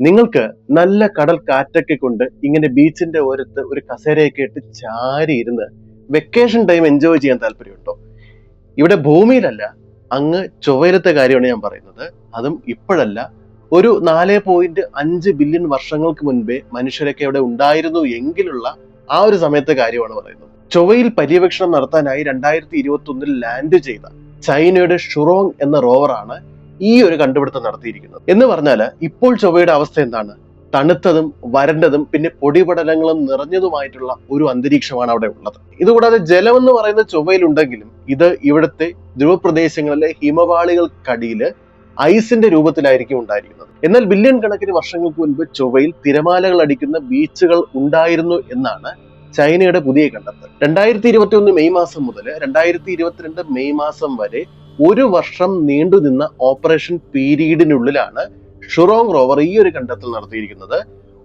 നിങ്ങൾക്ക് നല്ല കടൽ കാറ്റൊക്കെ കൊണ്ട് ഇങ്ങനെ ബീച്ചിന്റെ ഓരത്ത് ഒരു കസേരയൊക്കെ ഇട്ട് ചാരി ഇരുന്ന് വെക്കേഷൻ ടൈം എൻജോയ് ചെയ്യാൻ താല്പര്യമുണ്ടോ? ഇവിടെ ഭൂമിയിലല്ല അങ്ങ് ചൊവ്വയിലത്തെ കാര്യമാണ് ഞാൻ പറയുന്നത്. അതും ഇപ്പോഴല്ല. ഒരു നാല് പോയിന്റ് അഞ്ച് ബില്യൺ വർഷങ്ങൾക്ക് മുൻപേ മനുഷ്യരൊക്കെ അവിടെ ഉണ്ടായിരുന്നു എങ്കിലുള്ള ആ ഒരു സമയത്തെ കാര്യമാണ് പറയുന്നത്. ചൊവ്വയിൽ പര്യവേക്ഷണം നടത്താനായി രണ്ടായിരത്തി ഇരുപത്തി ഒന്നിൽ ലാൻഡ് ചെയ്ത ചൈനയുടെ ഷുറോങ് എന്ന റോവറാണ് ഈ ഒരു കണ്ടുപിടുത്തം നടത്തിയിരിക്കുന്നത്. എന്ന് പറഞ്ഞാൽ ഇപ്പോൾ ചൊവ്വയുടെ അവസ്ഥ എന്താണ്? തണുത്തതും വരണ്ടതും പിന്നെ പൊടിപടലങ്ങളും നിറഞ്ഞതുമായിട്ടുള്ള ഒരു അന്തരീക്ഷമാണ് അവിടെ ഉള്ളത്. ഇതുകൂടാതെ ജലം എന്ന് പറയുന്ന ചൊവ്വയിലുണ്ടെങ്കിലും ഇത് ഇവിടുത്തെ ധ്രുവപ്രദേശങ്ങളിലെ ഹിമപാളികൾക്കടിയിൽ ഐസിന്റെ രൂപത്തിലായിരിക്കും ഉണ്ടായിരിക്കുന്നത്. എന്നാൽ ബില്യൺ കണക്കിന് വർഷങ്ങൾക്ക് മുൻപ് ചൊവ്വയിൽ തിരമാലകൾ അടിക്കുന്ന ബീച്ചുകൾ ഉണ്ടായിരുന്നു എന്നാണ് ചൈനയുടെ പുതിയ കണ്ടെത്തൽ. രണ്ടായിരത്തി ഇരുപത്തി ഒന്ന് മെയ് മാസം മുതൽ രണ്ടായിരത്തി ഇരുപത്തിരണ്ട് മെയ് മാസം വരെ ഒരു വർഷം നീണ്ടുനിന്ന ഓപ്പറേഷൻ പീരീഡിനുള്ളിലാണ് ഷുറോങ് റോവർ ഈ ഒരു കണ്ടെത്തൽ നടത്തിയിരിക്കുന്നത്.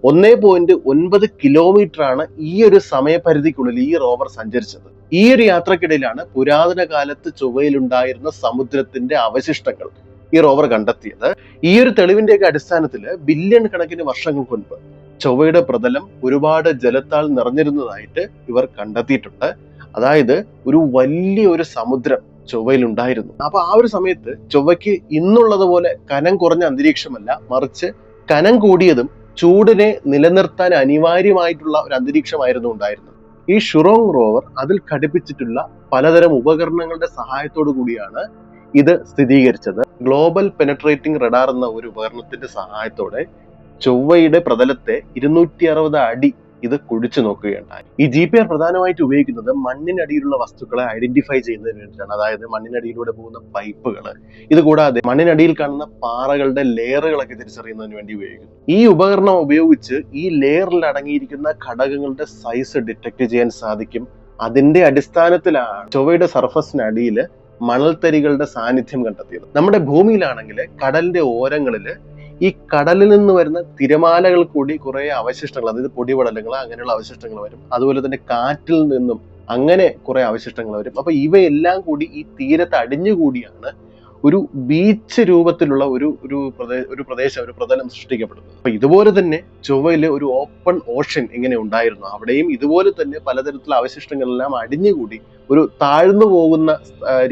ഒന്നേ പോയിന്റ് ഒൻപത് കിലോമീറ്റർ ആണ് ഈ ഒരു സമയപരിധിക്കുള്ളിൽ ഈ റോവർ സഞ്ചരിച്ചത്. ഈ ഒരു യാത്രക്കിടയിലാണ് പുരാതന കാലത്ത് ചൊവ്വയിലുണ്ടായിരുന്ന സമുദ്രത്തിന്റെ അവശിഷ്ടങ്ങൾ ഈ റോവർ കണ്ടെത്തിയത്. ഈ ഒരു തെളിവിന്റെയൊക്കെ അടിസ്ഥാനത്തിൽ ബില്യൺ കണക്കിന് വർഷങ്ങൾക്ക് മുൻപ് ചൊവ്വയുടെ പ്രതലം ഒരുപാട് ജലത്താൽ നിറഞ്ഞിരുന്നതായിട്ട് ഇവർ കണ്ടെത്തിയിട്ടുണ്ട്. അതായത് ഒരു വലിയ ഒരു സമുദ്രം ചൊവ്വയിൽ ഉണ്ടായിരുന്നു അപ്പൊ ആ ഒരു സമയത്ത് ചൊവ്വയ്ക്ക് ഇന്നുള്ളതുപോലെ കനം കുറഞ്ഞ അന്തരീക്ഷമല്ല മറിച്ച് കനം കൂടിയതും ചൂടിനെ നിലനിർത്താൻ അനിവാര്യമായിട്ടുള്ള ഒരു അന്തരീക്ഷമായിരുന്നു ഉണ്ടായിരുന്നത്. ഈ ഷുറോങ് റോവർ അതിൽ ഘടിപ്പിച്ചിട്ടുള്ള പലതരം ഉപകരണങ്ങളുടെ സഹായത്തോടു കൂടിയാണ് ഇത് സ്ഥിരീകരിച്ചത്. ഗ്ലോബൽ പെനട്രേറ്റിംഗ് റഡാർ എന്ന ഒരു ഉപകരണത്തിന്റെ സഹായത്തോടെ ചൊവ്വയുടെ പ്രതലത്തെ ഇരുന്നൂറ്റി അറുപത് അടി ഇത് കുഴിച്ചു നോക്കുകയുണ്ടായി. ഈ ജി പി ആർ പ്രധാനമായിട്ട് ഉപയോഗിക്കുന്നത് മണ്ണിനടിയിലുള്ള വസ്തുക്കളെ ഐഡന്റിഫൈ ചെയ്യുന്നതിന് വേണ്ടിയിട്ടാണ്. അതായത് മണ്ണിനടിയിലൂടെ പോകുന്ന പൈപ്പുകൾ ഇത് കൂടാതെ മണ്ണിനടിയിൽ കാണുന്ന പാറകളുടെ ലെയറുകളൊക്കെ തിരിച്ചറിയുന്നതിന് വേണ്ടി ഉപയോഗിക്കുന്നു. ഈ ഉപകരണം ഉപയോഗിച്ച് ഈ ലെയറിൽ അടങ്ങിയിരിക്കുന്ന ഘടകങ്ങളുടെ സൈസ് ഡിറ്റക്ട് ചെയ്യാൻ സാധിക്കും. അതിന്റെ അടിസ്ഥാനത്തിലാണ് ചൊവ്വയുടെ സർഫസിനടിയിൽ മണൽത്തരികളുടെ സാന്നിധ്യം കണ്ടെത്തിയത്. നമ്മുടെ ഭൂമിയിലാണെങ്കിൽ കടലിന്റെ ഓരങ്ങളിൽ ഈ കടലിൽ നിന്ന് വരുന്ന തിരമാലകൾ കൂടി കുറെ അവശിഷ്ടങ്ങൾ അതായത് പൊടിപടലങ്ങൾ അങ്ങനെയുള്ള അവശിഷ്ടങ്ങൾ വരും. അതുപോലെ തന്നെ കാറ്റിൽ നിന്നും അങ്ങനെ കുറെ അവശിഷ്ടങ്ങൾ വരും. അപ്പൊ ഇവയെല്ലാം കൂടി ഈ തീരത്ത് അടിഞ്ഞുകൂടിയാണ് ഒരു ബീച്ച് രൂപത്തിലുള്ള ഒരു ഒരു പ്രദേശ ഒരു പ്രദേശം ഒരു പ്രതലം സൃഷ്ടിക്കപ്പെടുന്നത്. അപ്പൊ ഇതുപോലെ തന്നെ ചൊവ്വയിൽ ഒരു ഓപ്പൺ ഓഷൻ എങ്ങനെ ഉണ്ടായിരുന്നു? അവിടെയും ഇതുപോലെ തന്നെ പലതരത്തിലുള്ള അവശിഷ്ടങ്ങളെല്ലാം അടിഞ്ഞുകൂടി ഒരു താഴ്ന്നു പോകുന്ന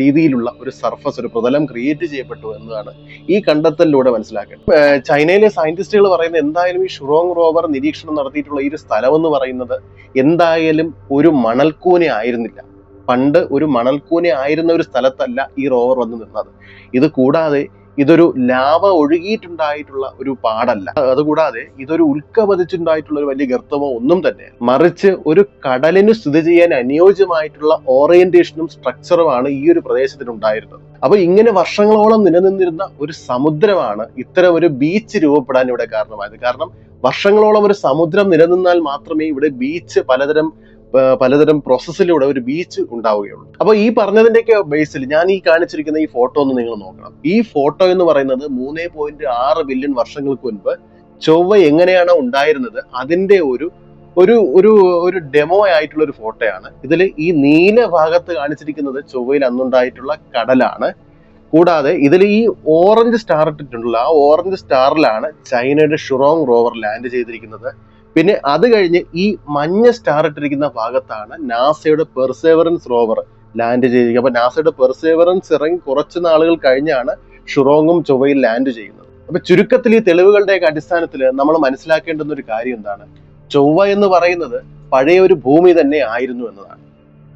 രീതിയിലുള്ള ഒരു സർഫസ് ഒരു പ്രതലം ക്രിയേറ്റ് ചെയ്യപ്പെട്ടു എന്നതാണ് ഈ കണ്ടെത്തലിലൂടെ മനസ്സിലാക്കേണ്ടത്. ചൈനയിലെ സയന്റിസ്റ്റുകൾ പറയുന്നത് എന്തായാലും ഈ ഷുറോങ് റോവർ നിരീക്ഷണം നടത്തിയിട്ടുള്ള ഈ ഒരു സ്ഥലം എന്ന് പറയുന്നത് എന്തായാലും ഒരു മണൽക്കൂന ആയിരുന്നില്ല. പണ്ട് ഒരു മണൽക്കൂന ആയിരുന്ന ഒരു സ്ഥലത്തല്ല ഈ റോവർ വന്ന് നിന്നത്. ഇത് കൂടാതെ ഇതൊരു ലാവ ഒഴുകിയിട്ടുണ്ടായിട്ടുള്ള ഒരു പാടല്ല. അതുകൂടാതെ ഇതൊരു ഉൽക്ക പതിച്ചിട്ടുണ്ടായിട്ടുള്ള ഒരു വലിയ ഗർത്തമോ ഒന്നും തന്നെ. മറിച്ച് ഒരു കടലിന് സ്ഥിതി ചെയ്യാൻ അനുയോജ്യമായിട്ടുള്ള ഓറിയന്റേഷനും സ്ട്രക്ചറുമാണ് ഈ ഒരു പ്രദേശത്തിന് ഉണ്ടായിരുന്നത് അപ്പൊ ഇങ്ങനെ വർഷങ്ങളോളം നിലനിന്നിരുന്ന ഒരു സമുദ്രമാണ് ഇത്തരം ഒരു ബീച്ച് രൂപപ്പെടാൻ ഇവിടെ കാരണമായത്. കാരണം വർഷങ്ങളോളം ഒരു സമുദ്രം നിലനിന്നാൽ മാത്രമേ ഇവിടെ ബീച്ച് പലതരം പലതരം പ്രോസസ്സിലൂടെ ഒരു ബീച്ച് ഉണ്ടാവുകയുള്ളൂ. അപ്പൊ ഈ പറഞ്ഞതിന്റെയൊക്കെ ബേസിൽ ഞാൻ ഈ കാണിച്ചിരിക്കുന്ന ഈ ഫോട്ടോ ഒന്ന് നിങ്ങൾ നോക്കണം. ഈ ഫോട്ടോ എന്ന് പറയുന്നത് മൂന്നേ പോയിന്റ് ആറ് ബില്യൺ വർഷങ്ങൾക്ക് മുൻപ് ചൊവ്വ എങ്ങനെയാണ് ഉണ്ടായിരുന്നത് അതിന്റെ ഒരു ഒരു ഒരു ഒരു ഡെമോ ആയിട്ടുള്ള ഒരു ഫോട്ടോയാണ് ഇതിൽ ഈ നീല ഭാഗത്ത് കാണിച്ചിരിക്കുന്നത് ചൊവ്വയിൽ അന്നുണ്ടായിട്ടുള്ള കടലാണ്. കൂടാതെ ഇതിൽ ഈ ഓറഞ്ച് സ്റ്റാർ ഇട്ടിട്ടുള്ള ആ ഓറഞ്ച് സ്റ്റാറിലാണ് ചൈനയുടെ ഷുറോങ് റോവർ ലാൻഡ് ചെയ്തിരിക്കുന്നത്. പിന്നെ അത് കഴിഞ്ഞ് ഈ മഞ്ഞ സ്റ്റാർ ഇട്ടിരിക്കുന്ന ഭാഗത്താണ് നാസയുടെ പെർസേവറൻസ് റോവർ ലാൻഡ് ചെയ്യുക അപ്പൊ നാസയുടെ പെർസേവറൻസ് ഇറങ്ങി കുറച്ച് നാളുകൾ കഴിഞ്ഞാണ് ഷുറോങ്ങും ചൊവ്വയിൽ ലാൻഡ് ചെയ്യുന്നത്. അപ്പൊ ചുരുക്കത്തിൽ ഈ തെളിവുകളുടെ അടിസ്ഥാനത്തിൽ നമ്മൾ മനസ്സിലാക്കേണ്ടുന്ന ഒരു കാര്യം എന്താണ്? ചൊവ്വ എന്ന് പറയുന്നത് പഴയ ഒരു ഭൂമി തന്നെ ആയിരുന്നു എന്നതാണ്.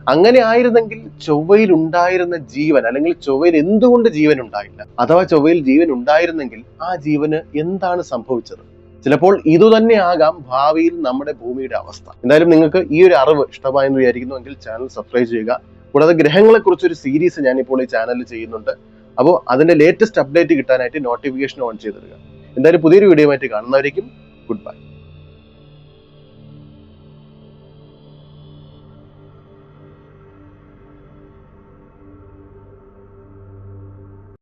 അങ്ങനെ ആയിരുന്നെങ്കിൽ ചൊവ്വയിൽ ഉണ്ടായിരുന്ന ജീവൻ അല്ലെങ്കിൽ ചൊവ്വയിൽ എന്തുകൊണ്ട് ജീവൻ ഉണ്ടായില്ല? അഥവാ ചൊവ്വയിൽ ജീവൻ ഉണ്ടായിരുന്നെങ്കിൽ ആ ജീവന് എന്താണ് സംഭവിച്ചത്? ചിലപ്പോൾ ഇതുതന്നെയാകാം ഭാവിയിൽ നമ്മുടെ ഭൂമിയുടെ അവസ്ഥ. എന്തായാലും നിങ്ങൾക്ക് ഈ ഒരു അറിവ് ഇഷ്ടമായെന്ന് വിചാരിക്കുന്നുവെങ്കിൽ ചാനൽ സബ്സ്ക്രൈബ് ചെയ്യുക. കൂടാതെ ഗ്രഹങ്ങളെ കുറിച്ചൊരു സീരീസ് ഞാനിപ്പോൾ ഈ ചാനലിൽ ചെയ്യുന്നുണ്ട്. അപ്പോൾ അതിന്റെ ലേറ്റസ്റ്റ് അപ്ഡേറ്റ് കിട്ടാനായിട്ട് നോട്ടിഫിക്കേഷൻ ഓൺ ചെയ്തിടുക. എന്തായാലും പുതിയൊരു വീഡിയോ ആയിട്ട് കാണുന്നവരേക്കും ഗുഡ് ബൈ